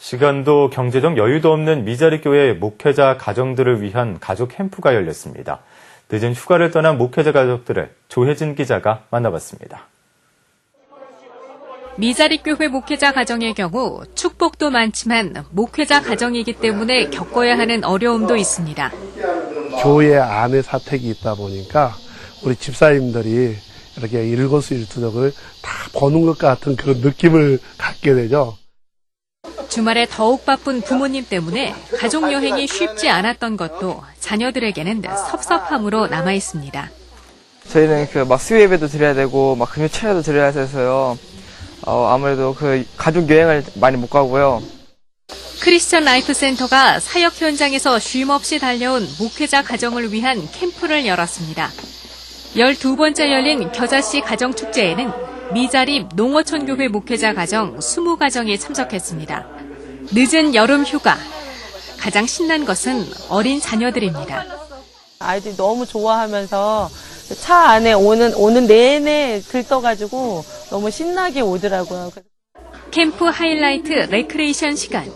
시간도 경제적 여유도 없는 미자리 교회 목회자 가정들을 위한 가족 캠프가 열렸습니다. 늦은 휴가를 떠난 목회자 가족들을 조혜진 기자가 만나봤습니다. 미자리 교회 목회자 가정의 경우 축복도 많지만 목회자 가정이기 때문에 겪어야 하는 어려움도 있습니다. 교회 안에 사택이 있다 보니까 우리 집사님들이 이렇게 일거수일투족을 다 보는 것 같은 그런 느낌을 갖게 되죠. 주말에 더욱 바쁜 부모님 때문에 가족 여행이 쉽지 않았던 것도 자녀들에게는 섭섭함으로 남아 있습니다. 저희는 그 막 수요 예배도 드려야 되고 막 금요 철야도 드려야 해서요. 어, 아무래도 그 가족 여행을 많이 못 가고요. 크리스천 라이프 센터가 사역 현장에서 쉼 없이 달려온 목회자 가정을 위한 캠프를 열었습니다. 12번째 열린 겨자씨 가정축제에는 미자립 농어촌 교회 목회자 가정 20가정이 참석했습니다. 늦은 여름 휴가. 가장 신난 것은 어린 자녀들입니다. 아이들이 너무 좋아하면서 차 안에 오는 오는 내내 들떠가지고 너무 신나게 오더라고요. 캠프 하이라이트 레크레이션 시간.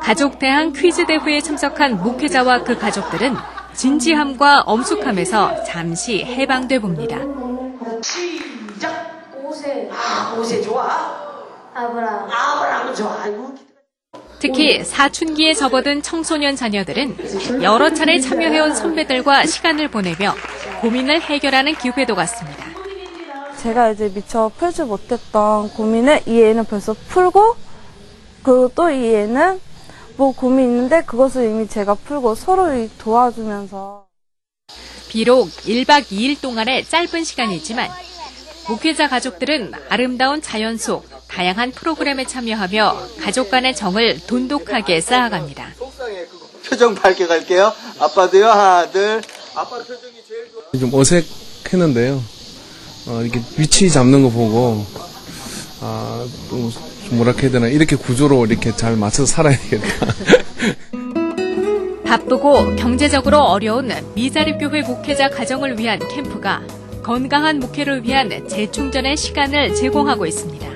가족 대항 퀴즈 대회에 참석한 목회자와 그 가족들은 진지함과 엄숙함에서 잠시 해방돼 봅니다. 시작. 옷에 아, 옷에 좋아? 아브라 아브라함은 좋아. 아이고. 특히 사춘기에 접어든 청소년 자녀들은 여러 차례 참여해온 선배들과 시간을 보내며 고민을 해결하는 기회도 같습니다. 제가 이제 미처 풀지 못했던 고민을 이 애는 벌써 풀고 그리고 또 이 애는 뭐 고민 있는데 그것을 이미 제가 풀고 서로 이 도와주면서 비록 1박 2일 동안의 짧은 시간이지만 목회자 가족들은 아름다운 자연 속 다양한 프로그램에 참여하며 가족 간의 정을 돈독하게 쌓아갑니다. 표정 밝게 갈게요. 아빠도요. 하나, 둘. 아빠 표정이 제일 좋아. 좀 어색했는데요. 어, 이렇게 위치 잡는 거 보고, 아, 또, 좀 뭐랄까 해야 되나, 이렇게 구조로 이렇게 잘 맞춰서 살아야 되겠다. 바쁘고 경제적으로 어려운 미자립 교회 목회자 가정을 위한 캠프가 건강한 목회를 위한 재충전의 시간을 제공하고 있습니다.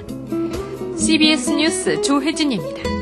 CBS 뉴스 조혜진입니다.